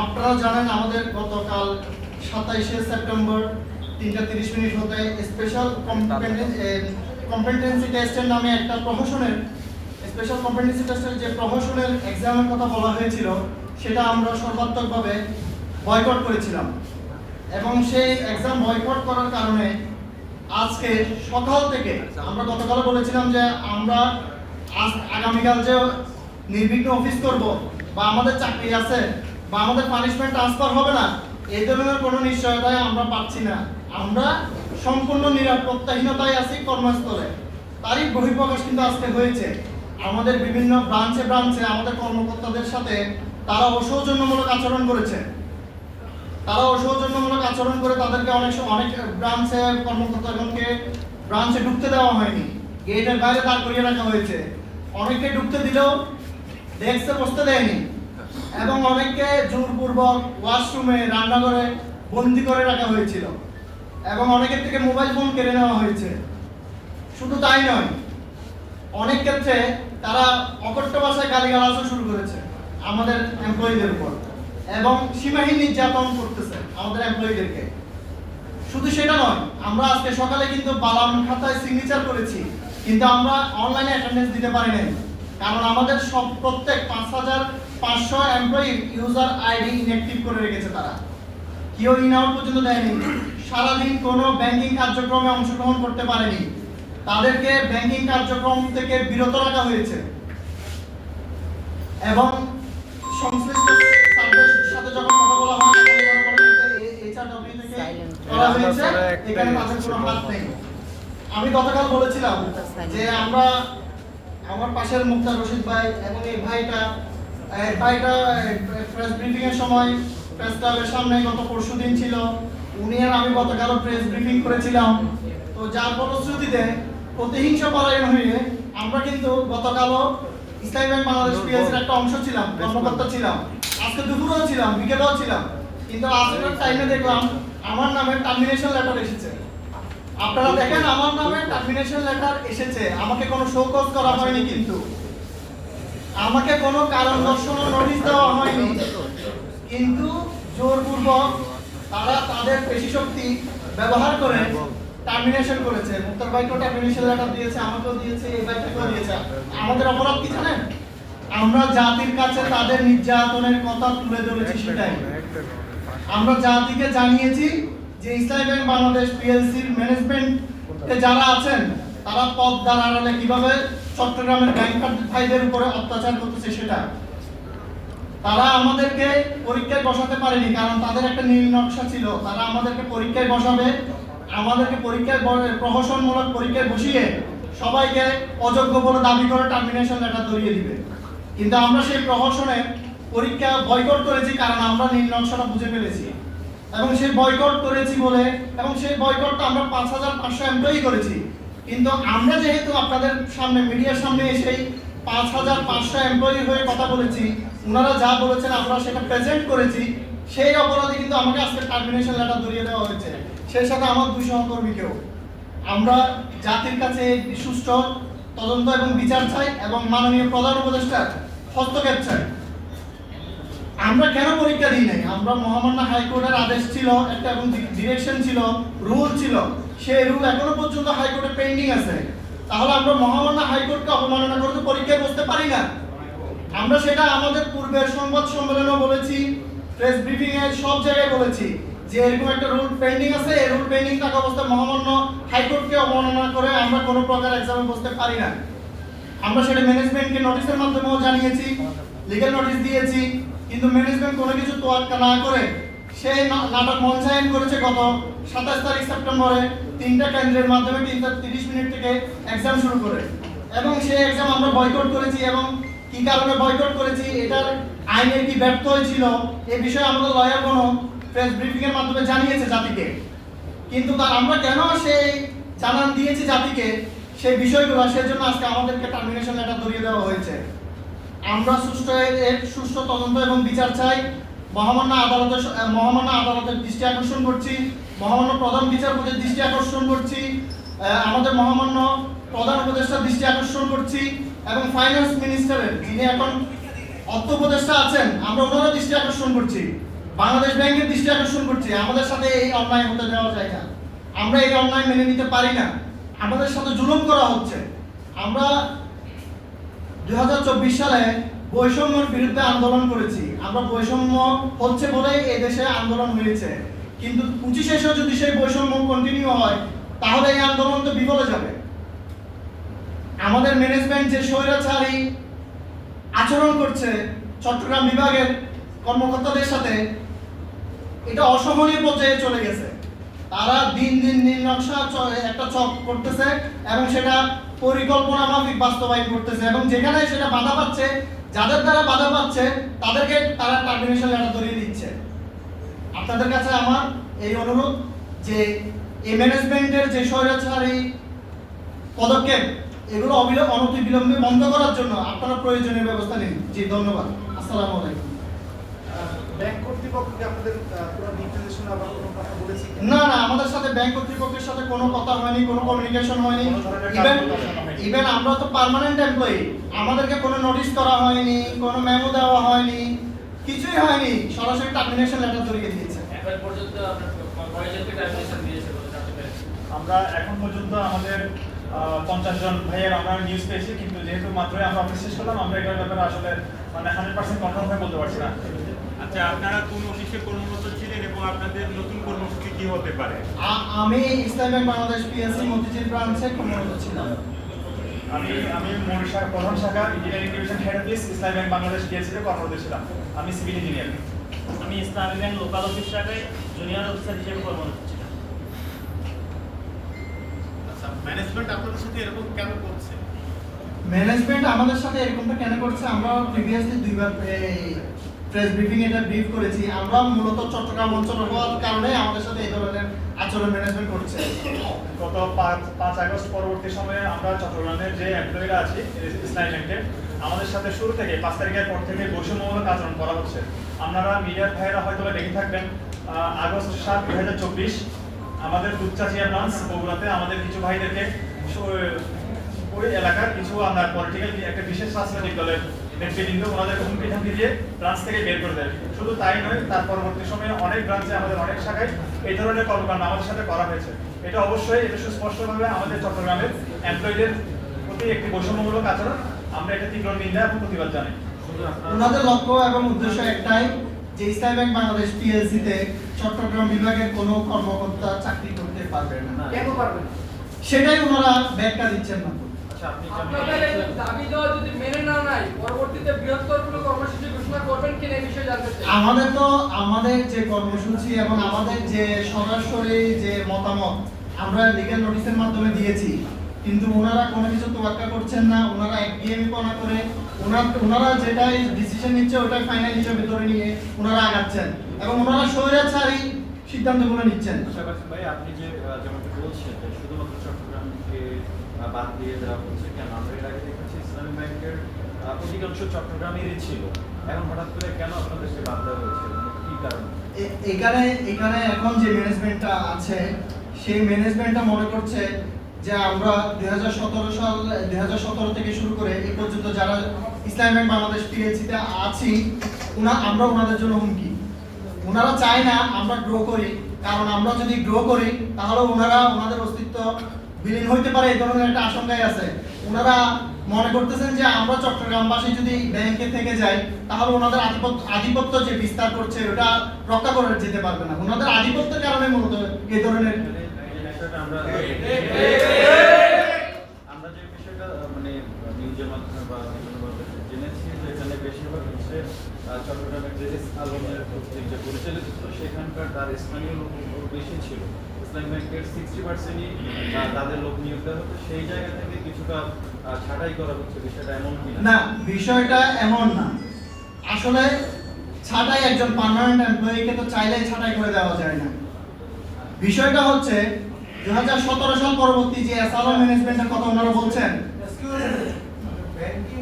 আপনারা জানেন আমাদের গতকাল সাতাইশে সেপ্টেম্বর তিনটা তিরিশ মিনিট হতে স্পেশাল কম্পিটেন্সি টেস্টের নামে একটা প্রহসনের স্পেশাল কম্পিটেন্সি টেস্টের যে প্রহসনের এক্সামের কথা বলা হয়েছিল, সেটা আমরা সর্বাত্মকভাবে বয়কট করেছিলাম। এবং সেই এক্সাম বয়কট করার কারণে আজকে সকাল থেকে আমরা গতকাল বলেছিলাম যে আমরা আগামীকাল যে নির্বিঘ্ন অফিস করব বা আমাদের চাকরি আছে বা আমাদের পানিশমেন্ট ট্রান্সফার হবে না, এই ধরনের কোনো নিশ্চয়তায় আমরা পাচ্ছি না। আমরা সম্পূর্ণ নিরাপত্তাহীনতায় আছি কর্মস্থলে। তারই বহিঃপ্রকাশ কিন্তু আজকে হয়েছে। আমাদের বিভিন্ন ব্রাঞ্চে ব্রাঞ্চে আমাদের কর্মকর্তাদের সাথে তারা অসৌজন্যমূলক আচরণ করেছে। তারা অসৌজন্যমূলক আচরণ করে তাদেরকে অনেক অনেক ব্রাঞ্চে কর্মকর্তাগণকে ব্রাঞ্চে ঢুকতে দেওয়া হয়নি। গেটের বাইরে দাঁড় করিয়ে রাখা হয়েছে। অনেককে ঢুকতে দিলেও ডেস্কে বসতে দেয়নি। এবং অনেককে জোরপূর্বক ওয়াশরুমে রান্নাঘরে বন্দি করে রাখা হয়েছিল। এবং অনেকের থেকে মোবাইল ফোন কেড়ে নেওয়া হয়েছে। শুধু তাই নয়, অনেক ক্ষেত্রে তারা অকট্য ভাষায় গালিগালাজও শুরু করেছে আমাদের এমপ্লয়ীদের উপর। এবং সীমাহীন নির্যাতন করতেছে আমাদের এমপ্লয়ীদেরকে শুধু সেটা নয়, আমরা আজকে সকালে কিন্তু বালাম খাতায় সিগনেচার করেছি, কিন্তু আমরা অনলাইনে অ্যাটেন্ডেন্স দিতে পারি নাই। কারণ আমাদের সব প্রত্যেক পাঁচ হাজার পাঁচশো এমপ্লয়ি ইউজার আইডি ইনঅ্যাক্টিভ করে রেখেছে তারা। কেউ ইন আউট পর্যন্ত দেয়নি। সারাদিন কোনো ব্যাংকিং কার্যক্রমে অংশগ্রহণ করতে পারেনি। তাদেরকে ব্যাংকিং কার্যক্রম থেকে বিরত রাখা হয়েছে। এবং সংশ্লিষ্ট যখন কথা বলা হয় তখন তারা বলে যে এইচআরডব্লিউ থেকে করা হয়েছে এখানে তাদের কোনো হাত নেই। আমি গতকাল বলেছিলাম যে আমরা আমার পাশের মুক্তার রশিদ ভাই এবং এই ভাইটা এই ভাইটা প্রেস ব্রিফিং এর সময় প্রেস ক্লাবের সামনে গত পরশু দিন ছিল। উনি আর আমি গতকাল প্রেস ব্রিফিং করেছিলাম। তো যার ফলশ্রুতিতে প্রতিহিংস পরায়ণ হয়ে আমরা কিন্তু গতকালও ইসলামী ব্যাংক বাংলাদেশ পিএসসির একটা অংশ ছিলাম কর্মকর্তা ছিলাম। আজকে দুপুরেও ছিলাম, বিকেলেও ছিলাম। কিন্তু আজকের টাইমে দেখলাম আমার নামে টার্মিনেশন লেটার এসেছে। আপনারা দেখেন, আমার নামে টার্মিনেশন লেটার এসেছে। আমাকে কোনো শোকজ করা হয়নি কিন্তু। আমাকে কোনো কারণ দর্শানোর নোটিশ দেওয়া হয়নি। কিন্তু জোরপূর্বক তারা তাদের পেশি শক্তি ব্যবহার করে টার্মিনেশন করেছে। মুক্তার ভাইকেও টার্মিনেশন লেটার দিয়েছে, আমাকেও দিয়েছে, এই ভাইটাকেও দিয়েছে। আমাদের অপরাধ কি জানেন? আমরা জাতির কাছে তাদের নির্যাতনের কথা তুলে ধরেছি সেটাই। আমরা জাতিকে জানিয়েছি যে ইসলামী ব্যাংক বাংলাদেশ পিএলসির ম্যানেজমেন্টে যারা আছেন তারা পদ আড়ালে কীভাবে চট্টগ্রামের ব্যাংক ভাইদের উপরে অত্যাচার করতেছে সেটা। তারা আমাদেরকে পরীক্ষায় বসাতে পারেনি কারণ তাদের একটা নীল নকশা ছিল। তারা আমাদেরকে পরীক্ষায় বসাবে আমাদেরকে পরীক্ষায় প্রহসনমূলক পরীক্ষায় বসিয়ে সবাইকে অযোগ্য বলে দাবি করে টার্মিনেশন লেটার ধরিয়ে দিবে। কিন্তু আমরা সেই প্রহসনে পরীক্ষা বয়কট করেছি কারণ আমরা নকশাটা বুঝে ফেলেছি। এবং সেই বয়কট করেছি বলে, এবং সেই বয়কটটা আমরা পাঁচ হাজার পাঁচশো এমপ্লয়ি করেছি। কিন্তু আমরা যেহেতু আপনাদের সামনে, মিডিয়ার সামনে এসেই পাঁচ হাজার পাঁচশো এমপ্লয়ি হয়ে কথা বলেছি ওনারা যা বলেছেন আমরা সেটা প্রেজেন্ট করেছি, সেই অপরাধে কিন্তু আমাকে আজকে টার্মিনেশন লেটার ধরিয়ে দেওয়া হয়েছে। সেই সাথে আমার দুই সহকর্মীকেও। আমরা জাতির কাছে সুষ্ঠু তদন্ত এবং বিচার চাই এবং মাননীয় প্রধান উপদেষ্টার হস্তক্ষেপ চাই। আমরা কেন পরীক্ষা দিই নাই? আমরা মহামান্য হাইকোর্টের আদেশ ছিল, একটা এবং ডিরেকশন ছিল রুল ছিল। সেই রুল এখনও পর্যন্ত হাইকোর্টে পেন্ডিং আছে। তাহলে আমরা মহামান্য হাইকোর্টকে অবমাননা করতে পরীক্ষায় বসতে পারি না? আমরা সেটা আমাদের পূর্বের সংবাদ সম্মেলনেও বলেছি প্রেস ব্রিফিং এ সব জায়গায় বলেছি যে এরকম একটা রুল পেন্ডিং আছে। এই রুল পেন্ডিং থাকা অবস্থায় মহামান্য হাইকোর্টকে অবমাননা করে আমরা কোনো প্রকার এক্সামে বসতে পারি না। আমরা সেটা ম্যানেজমেন্টকে নোটিশের মাধ্যমেও জানিয়েছি লিগ্যাল নোটিশ দিয়েছি, কিন্তু ম্যানেজমেন্ট কোনো কিছু তোয়াক্কা না করে সে নাটক মঞ্চায়ন করেছে গত সাতাশ তারিখ সেপ্টেম্বরে। তিনটা কেন্দ্রের মাধ্যমে তিনটা তিরিশ মিনিট থেকে এক্সাম শুরু করে। এবং সেই এক্সাম আমরা বয়কট করেছি এবং কি কারণে বয়কট করেছি, এটার আইনের কি ব্যর্থ হয়েছিল এ বিষয়ে আমাদের লয়ার কোনো প্রেস ব্রিফিং এর মাধ্যমে জানিয়েছে জাতিকে। কিন্তু তার, আমরা কেন সেই জানান দিয়েছি জাতিকে সেই বিষয়গুলো সেজন্য আজকে আমাদেরকে টার্মিনেশন লেটার ধরিয়ে দেওয়া হয়েছে। আমরা সুষ্ঠু এর সুষ্ঠু তদন্ত এবং বিচার চাই। মহামান্য আদালতের মহামান্য আদালতের দৃষ্টি আকর্ষণ করছি। মহামান্য প্রধান বিচারপতির দৃষ্টি আকর্ষণ করছি। আমাদের মহামান্য প্রধান উপদেষ্টার দৃষ্টি আকর্ষণ করছি এবং ফাইন্যান্স মিনিস্টারের যিনি এখন অর্থ উপদেষ্টা আছেন, আমরা ওনারও দৃষ্টি আকর্ষণ করছি। বাংলাদেশ ব্যাংকের দৃষ্টি আকর্ষণ করছি। আমাদের সাথে এই অন্যায় হতে দেওয়া যায় না। আমরা এই অন্যায় মেনে নিতে পারি না। আমাদের সাথে জুলুম করা হচ্ছে। আমরা দু হাজার চব্বিশ সালে বৈষম্যের বিরুদ্ধে আন্দোলন করেছি। আমরা বৈষম্য হচ্ছে বলেই এই দেশে আন্দোলন হয়েছে। কিন্তু পঁচিশে যদি সেই বৈষম্য কন্টিনিউ হয়, তাহলে এই আন্দোলন তো বিফলে যাবে। আমাদের ম্যানেজমেন্ট যে স্বৈরাচারী আচরণ করছে চট্টগ্রাম বিভাগের কর্মকর্তাদের সাথে, এটা অসহনীয় পর্যায়ে চলে গেছে। তারা দিন দিন নীল নকশা একটা চক করতেছে এবং সেটা পরিকল্পনা মাফিক বাস্তবায়ন করতেছে এবং যেখানে সেটা বাধা পাচ্ছে, যাদের দ্বারা বাধা পাচ্ছে, তাদেরকে তারা টার্মিনেশন লেটার ধরিয়ে দিচ্ছে। আপনাদের কাছে আমার এই অনুরোধ যে এই ম্যানেজমেন্টের যে স্বৈরাচারী পদক্ষেপ, এগুলো অবিলম্ব অনতি বিলম্বে বন্ধ করার জন্য আপনারা প্রয়োজনীয় ব্যবস্থা নিন। জি, ধন্যবাদ। আসসালামু আলাইকুম। ব্যাংক কর্তৃপক্ষকে আপনাদের পুরো নির্দেশনা বা কোনো? না না আমাদের সাথে ব্যাংক কর্তৃপক্ষের সাথে কোনো কথা হয়নি কোনো কমিউনিকেশন হয়নি। ইভেন ইভেন আমরা তো পার্মানেন্ট এমপ্লয়ি আমাদেরকে কোনো নোটিশ করা হয়নি কোনো মেমো দেওয়া হয়নি কিছুই হয়নি সরাসরি টার্মিনেশন লেটার ধরিয়ে দিয়েছে। আমরা এখন পর্যন্ত আমাদের পঞ্চাশ জন ভাইয়ের আমরা নিউজ পেয়েছি কিন্তু যেহেতু মাত্রই আমরা অফিস শেষ করলাম আমরা এটার ব্যাপারে আসলে মানে হান্ড্রেড পার্সেন্ট কনফার্ম হয়ে বলতে পারছি না। আচ্ছা আপনারা কোন অফিসে কর্মরত আপনাদের নতুন কর্মসূচি কি হতে পারে? আমি ইসলাম ব্যাংক বাংলাদেশ পিএসসি মতিঝিল ব্রাঞ্চে কর্মরত ছিলাম। আমি আমি মূল শাখা প্রধান শাখা engineering division head office Islam bank Bangladesh ডিএসসিতে কর্মরত ছিলাম। আমি সিভিল ইঞ্জিনিয়ার আমি ইসলামী ব্যাংক লোকাল অফিস শাখায় জুনিয়র অফিসার হিসেবে কর্মরত ছিলাম। আচ্ছা ম্যানেজমেন্ট আপনাদের সাথে এরকম কেন করছে? ম্যানেজমেন্ট আমাদের সাথে এরকমটা কেন করছে? আমরা প্রিভিয়াসলি দুইবার প্রেস ব্রিফিং এটা ব্রিফ করেছি। আমরা মূলত চট্টগ্রাম অঞ্চল হওয়ার কারণে আমাদের সাথে এই ধরনের আচরণ ম্যানেজমেন্ট করছে। গত পাঁচ পাঁচ আগস্ট পরবর্তী সময়ে আমরা চট্টগ্রামের যে এমপ্লয়িরা আছি ইসলামী আমাদের সাথে শুরু থেকে পাঁচ তারিখের পর থেকে বৈষম্যমূলক আচরণ করা হচ্ছে। আপনারা মিডিয়ার ভাইয়েরা হয়তো দেখে থাকবেন আগস্ট সাত, দুই হাজার চব্বিশ, আমাদের দুপচাচিয়া ব্রাঞ্চ বগুড়াতে আমাদের কিছু ভাইদেরকে ওই এলাকার কিছু আমরা পলিটিক্যাল একটা বিশেষ রাজনৈতিক দলের নেতৃবৃন্দ ওনাদের হুমকি ধামকি দিয়ে ব্রাঞ্চ থেকে বের করে দেয়। শুধু তাই নয় তার পরবর্তী সময়ে অনেক ব্রাঞ্চে আমাদের অনেক শাখায় এই ধরনের কর্মকাণ্ড আমাদের সাথে করা হয়েছে। এটা অবশ্যই এটা সুস্পষ্টভাবে আমাদের চট্টগ্রামের এমপ্লয়ীদের প্রতি একটি বৈষম্যমূলক আচরণ। আমরা এটা তীব্র নিন্দা এবং প্রতিবাদ জানাই। ওনাদের লক্ষ্য এবং উদ্দেশ্য একটাই যে ইসলাম ব্যাংক বাংলাদেশ পিএলসি তে চট্টগ্রাম বিভাগের কোনো কর্মকর্তা চাকরি করতে পারবে না। কেন পারবেন সেটাই ওনারা ব্যাখ্যা দিচ্ছেন না। আপনাদের এই দাবি দেওয়া যদি মেনে না নেয় পরবর্তীতে বৃহত্তর কোনো কর্মসূচি ঘোষণা করবেন কিনা এই বিষয়ে জানতে চাই। আমাদের তো আমাদের যে কর্মসূচি এবং আমাদের যে সরাসরি যে মতামত আমরা লিগ্যাল নোটিশের মাধ্যমে দিয়েছি। কিন্তু ওনারা কোনো কিছু তোয়াক্কা করছেন না ওনারা একঘেয়েমি পনা করে ওনার ওনারা যেটাই ডিসিশন নিচ্ছে ওটাই ফাইনাল হিসেবে ধরে নিয়ে ওনারা আগাচ্ছেন। এবং ওনারা স্বৈরাচারী সিদ্ধান্তগুলো নিচ্ছেন। ভাই আপনি যে আহ, বলছেন শুধুমাত্র চট্টগ্রামকে বাদ দিয়ে দেওয়া হচ্ছে। কেন? আমরা এর আগে দেখেছি ইসলামী ব্যাংকের অধিকাংশ চট্টগ্রামেরই ছিল। এখন হঠাৎ করে কেন আপনাদেরকে বাদ দেওয়া হয়েছে? মানে কি কারণ? এখানে এখানে এখন যে ম্যানেজমেন্টটা আছে, সেই ম্যানেজমেন্টটা মনে করছে যে আমরা দুই সাল, দুই থেকে শুরু করে এই পর্যন্ত যারা ইসলাম ব্যাংক বাংলাদেশ পিএলসিতে আছি ওনা আমরা ওনাদের জন্য হুমকি। ওনারা চায় না আমরা গ্রো করি। কারণ আমরা যদি গ্রো করি, তাহলে ওনারা ওনাদের অস্তিত্ব বিলীন হইতে পারে, এই ধরনের একটা আশঙ্কাই আছে। ওনারা মনে করতেছেন যে আমরা চট্টগ্রামবাসী যদি ব্যাংকে থেকে যাই, তাহলে ওনাদের আধিপত্য আধিপত্য যে বিস্তার করছে, ওটা রক্ষা করে যেতে পারবে না। ওনাদের আধিপত্যের কারণে মূলত এই ধরনের মানে চট্টগ্রামের যে আলমের পরিচালিত সেখানকার তার স্থানীয় লোক বেশি ছিল। ইসলাম ব্যাংকের সিক্সটি পার্সেন্টই তাদের লোক নিয়োগ দেওয়া হতো সেই জায়গা থেকে কিছুটা ছাঁটাই করা হচ্ছে। বিষয়টা এমন কি না বিষয়টা এমন না। আসলে ছাঁটাই একজন পার্মানেন্ট এমপ্লয়িকে তো চাইলেই ছাঁটাই করে দেওয়া যায় না। বিষয়টা হচ্ছে দু হাজার সতেরো সাল পরবর্তী যে এসআলও ম্যানেজমেন্টের কথা ওনারা বলছেন banking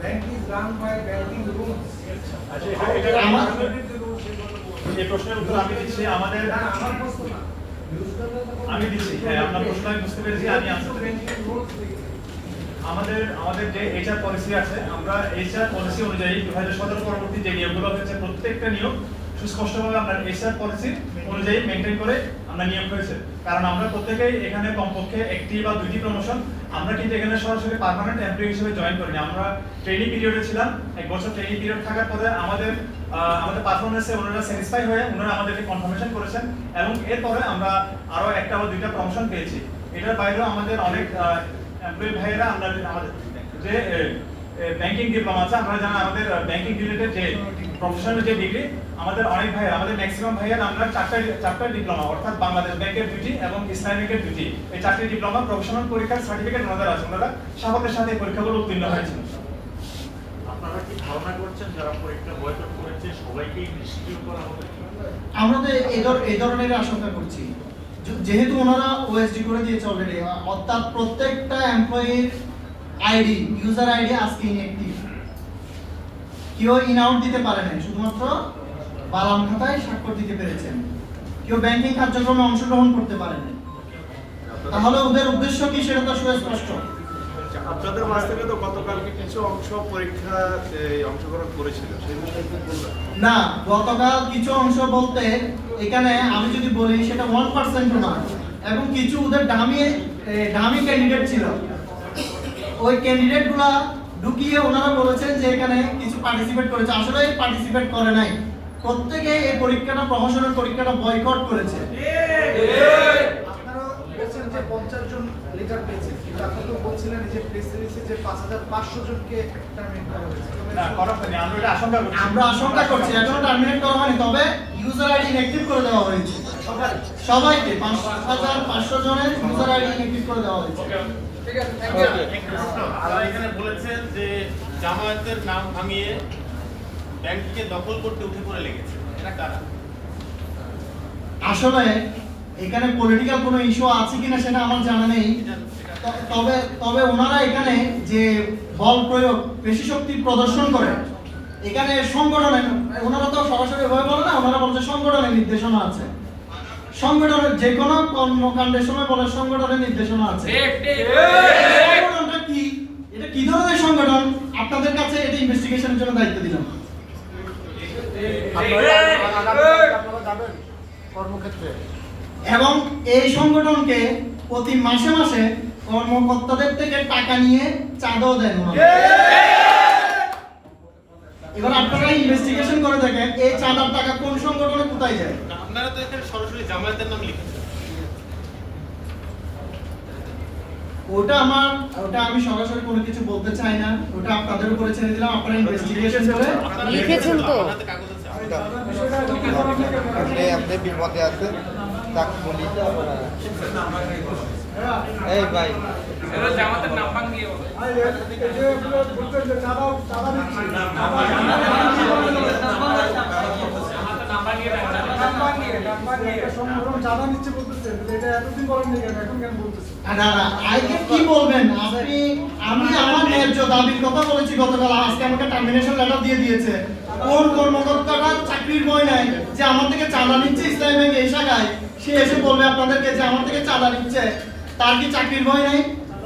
banking is run by banking rules আচ্ছা এটা- আমার- এই প্রশ্নের উত্তর আমি দিচ্ছি আমাদের আমি দিচ্ছি হ্যাঁ আপনার প্রশ্ন আমি বুঝতে পেরেছি আমি আমাদের আমাদের যে এইচআর পলিসি আছে আমরা এইচআর পলিসি অনুযায়ী দু হাজার সতেরো পরবর্তী যে নিয়মগুলো হয়েছে প্রত্যেকটা নিয়ম সুস্পষ্টভাবে আপনার এসআর পলিসি অনুযায়ী মেনটেন করে আমরা নিয়ম হয়েছে কারণ আমরা প্রত্যেকেই এখানে কমপক্ষে একটি বা দুইটি প্রমোশন আমরা কিন্তু এখানে সরাসরি পার্মানেন্ট এমপ্লয়ি হিসেবে জয়েন করিনি। আমরা ট্রেনিং পিরিয়ডে ছিলাম, এক বছর ট্রেনিং পিরিয়ড থাকার পরে আমাদের আমাদের পারফরমেন্সে ওনারা স্যাটিসফাই হয়ে ওনারা আমাদেরকে কনফার্মেশন করেছেন এবং এরপরে আমরা আরও একটা বা দুইটা প্রমোশন পেয়েছি। এটার বাইরেও আমাদের অনেক এমপ্লয়ি ভাইয়েরা আমরা আমাদের, যে ব্যাংকিং ডিপ্লোমা আছে। আমরা জানা আমাদের ব্যাংকিং রিলেটেড যে প্রফেশনাল যে ডিগ্রি আমাদের অনেক ভাইয়ের আমাদের ম্যাক্সিমাম ভাইয়ের আমরা চারটা চারটা ডিপ্লোমা অর্থাৎ বাংলাদেশ ব্যাংকের দুটি এবং ইসলামিকের দুটি এই চারটি ডিপ্লোমা প্রফেশনাল পরীক্ষার সার্টিফিকেট ওনাদের আছে। ওনারা সাফল্যের সাথে এই পরীক্ষাগুলো উত্তীর্ণ হয়েছেন। আপনারা কি ধারণা করছেন যারা পরীক্ষা বয়কট করেছে সবাইকেই নিষ্ক্রিয় করা হবে? আমরা তো এই এই ধরনের আশঙ্কা করছি। যেহেতু ওনারা ওএসডি করে দিয়েছে অলরেডি অর্থাৎ প্রত্যেকটা এমপ্লয়ির আইডি ইউজার আইডি আজকে ইনঅ্যাক্টিভ কেউ ইন আউট দিতে পারে নাই শুধুমাত্র বালাম খাতায় স্বাক্ষর দিতে পেরেছেন। কেউ ব্যাংকিং কার্যক্রমে অংশগ্রহণ করতে পারে নাই। তাহলে ওদের উদ্দেশ্য কি সেটা তো সুস্পষ্ট। আপনাদের মাঝ থেকে তো গতকাল কিছু অংশ পরীক্ষা অংশগ্রহণ করেছিল সেই বিষয়ে না গতকাল কিছু অংশ বলতে এখানে আমি যদি বলি সেটা ওয়ান পার্সেন্টও না এবং কিছু ওদের ডামি এ, ডামি ক্যান্ডিডেট ছিল। ওই ক্যান্ডিডেটগুলা ঢুকিয়ে ওনারা বলেছেন যে এখানে কিছু পার্টিসিপেট করেছে। আসলে পার্টিসিপেট করে নাই। প্রত্যেকে এই পরীক্ষাটা প্রমোশনের পরীক্ষাটা বয়কট করেছে। আপনারা বলছেন যে পঞ্চাশ জন লিটার পেয়েছেন কিন্তু আপনি তো বলছিলেন যে প্রেস রিলিজে যে পাঁচ হাজার পাঁচশো জনকে টার্মিনেট করা হয়েছে। না করা হয়নি। আমরা আশঙ্কা করছি। আমরা আশঙ্কা করছি। এখনও টার্মিনেট করা হয়নি। তবে ইউজার আইডি ইনঅ্যাক্টিভ করে দেওয়া হয়েছে। সবাইকে পাঁচ হাজার পাঁচশো জনের ইউজার আইডি ইনঅ্যাক্টিভ করে দেওয়া হয়েছে। এখানে পলিটিক্যাল কোনো ইস্যু আছে কিনা সেটা আমার জানা নেই। তবে তবে ওনারা এখানে যে প্রয়োগ, পেশি প্রদর্শন করে, এখানে সংগঠনের, ওনারা তো সরাসরি এভাবে বলে না, ওনারা বলছে সংগঠনের নির্দেশনা আছে। সংগঠনের যে কোনো কর্মকাণ্ডের সময় বলে সংগঠনের নির্দেশনা আছে। সংগঠনটা কি? এটা কি ধরনের সংগঠন? আপনাদের কাছে এটা ইনভেস্টিগেশনের জন্য দায়িত্ব দিলাম। কর্মক্ষেত্রে। এবং এই সংগঠনকে প্রতি মাসে মাসে কর্মকর্তাদের থেকে টাকা নিয়ে চাঁদাও দেন। এবার আপনারা ইনভেস্টিগেশন করে দেখেন এই চাঁদার টাকা কোন সংগঠনে কোথায় যায়। আপনারা তো এখানে সরাসরি জামায়াতের নাম লিখেছেন। ওটা আমার ওটা আমি সরাসরি কোনো কিছু বলতে চাই না। ওটা আপনাদের উপরে ছেড়ে দিলাম আপনারা ইনভেস্টিগেশন করে লিখেছেন তো? আপনি আপনি বিপদে আছেন তাকে বলি। এই ভাই আজকে আমাকে টার্মিনেশন লেটার দিয়ে দিয়েছে। কোন কর্মকর্তাটা চাকরির বই নাই যে আমার থেকে চাঁদা নিচ্ছে ইসলামী ব্যাংক সে এসে বলবে আপনাদেরকে যে আমার থেকে চাঁদা নিচ্ছে। তার কি চাকরির বই নাই?